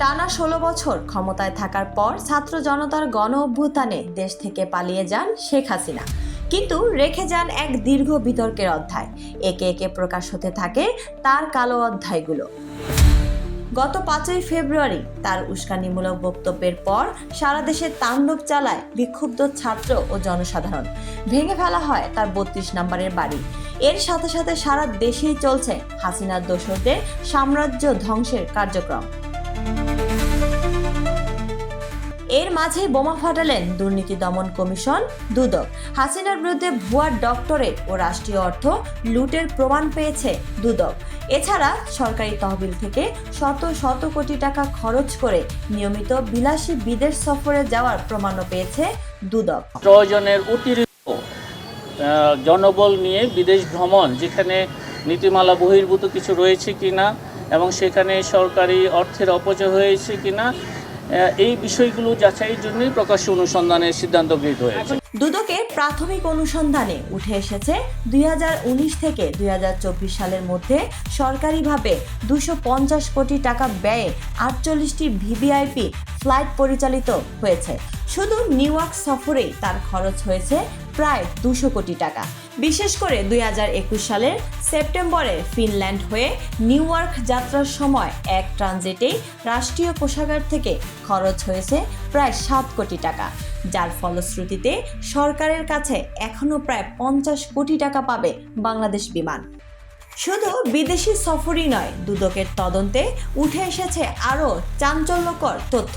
টানা ষোলো বছর ক্ষমতায় থাকার পর ছাত্র জনতার গণ অভ্যুত্থানে দেশ থেকে পালিয়ে যান শেখ হাসিনা। কিন্তু রেখে যান এক দীর্ঘ বিতর্কের অধ্যায়। একে একে প্রকাশ হতে থাকে তার কালো অধ্যায়গুলো। গত পাঁচই ফেব্রুয়ারি তার উস্কানিমূলক বক্তব্যের পর সারা দেশে তাণ্ডব চালায় বিক্ষুব্ধ ছাত্র ও জনসাধারণ। ভেঙে ফেলা হয় তার বত্রিশ নম্বরের বাড়ি। এর সাথে সাথে সারা দেশেই চলছে হাসিনার দোসরদের সাম্রাজ্য ধ্বংসের কার্যক্রম। এর মাঝে বোমা ফাটালেন দুর্নীতি দমন কমিশন দুদক। হাসিনার বিরুদ্ধে ভুয়া ডক্টরেট ও রাষ্ট্রীয় অর্থ লুটের প্রমাণ পেয়েছে দুদক। এছাড়া সরকারি তহবিল থেকে শত শত কোটি টাকা খরচ করে নিয়মিত বিলাসী বিদেশ সফরে যাওয়ার প্রমাণও পেয়েছে দুদক। প্রয়োজনের অতিরিক্ত জনবল নিয়ে বিদেশ ভ্রমণ, যেখানে নীতিমালা বহির্ভূত কিছু রয়েছে কিনা এবং সেখানে সরকারি অর্থের অপচয় হয়েছে কিনা এই বিষয়গুলো যাচাইয়ের জন্যই প্রকাশ্য অনুসন্ধানের সিদ্ধান্ত গৃহীত হয়েছে। দুদকের প্রাথমিক অনুসন্ধানে উঠে এসেছে দুই হাজার উনিশ থেকে দুই হাজার চব্বিশ সালের মধ্যে সরকারিভাবে দুশো কোটি টাকা ব্যয়ে আটচল্লিশটি ভিভিআইপি ফ্লাইট পরিচালিত হয়েছে। শুধু নিউ ইয়র্ক সফরেই তার খরচ হয়েছে প্রায় দুশো কোটি টাকা। বিশেষ করে দুই হাজার একুশ সালের সেপ্টেম্বরে ফিনল্যান্ড হয়ে নিউ ইয়র্ক যাত্রার সময় এক ট্রানজিটেই রাষ্ট্রীয় কোষাগার থেকে খরচ হয়েছে প্রায় সাত কোটি টাকা, যার ফলশ্রুতিতে সরকারের কাছে এখনও প্রায় পঞ্চাশ কোটি টাকা পাবে বাংলাদেশ বিমান। শুধু বিদেশি সফরই নয়, দুদকের তদন্তে উঠে এসেছে আরও চাঞ্চল্যকর তথ্য।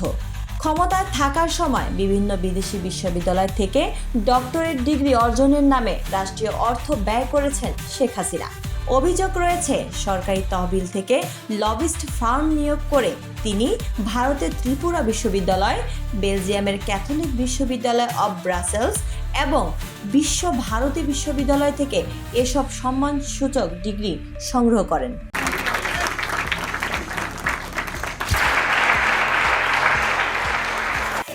ক্ষমতায় থাকার সময় বিভিন্ন বিদেশি বিশ্ববিদ্যালয় থেকে ডক্টরেট ডিগ্রি অর্জনের নামে রাষ্ট্রীয় অর্থ ব্যয় করেছেন শেখ হাসিনা। অভিযোগ রয়েছে, সরকারি তহবিল থেকে লবিস্ট ফার্ম নিয়োগ করে তিনি ভারতের ত্রিপুরা বিশ্ববিদ্যালয়, বেলজিয়ামের ক্যাথলিক বিশ্ববিদ্যালয় অব ব্রাসেলস এবং বিশ্ব ভারতী বিশ্ববিদ্যালয় থেকে এসব সম্মানসূচক ডিগ্রি সংগ্রহ করেন।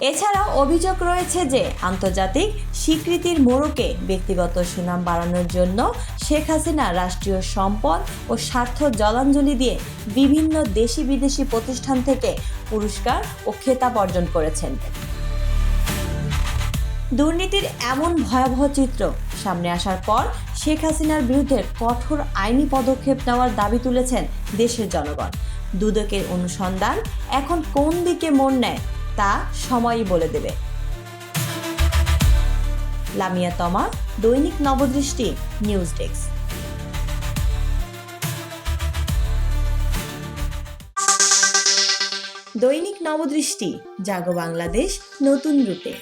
এছাড়াও অভিযোগ রয়েছে যে আন্তর্জাতিক স্বীকৃতির মোড়কে ব্যক্তিগত সুনাম বাড়ানোর জন্য শেখ হাসিনা রাষ্ট্রীয় সম্পদ ও স্বার্থ জলাঞ্জলি দিয়ে বিভিন্ন দেশি বিদেশি প্রতিষ্ঠান থেকে পুরস্কার ও খেতাব অর্জন করেছেন। দুর্নীতির এমন ভয়াবহ চিত্র সামনে আসার পর শেখ হাসিনার বিরুদ্ধে কঠোর আইনি পদক্ষেপ নেওয়ার দাবি তুলেছেন দেশের জনগণ। দুদকের অনুসন্ধান এখন কোন দিকে মন নেয় তা সময়ই বলে দেবে। লামিয়া তমা, দৈনিক নবদৃষ্টি, নিউজ ডেস্ক। দৈনিক নবদৃষ্টি, জাগো বাংলাদেশ, নতুন রূপে।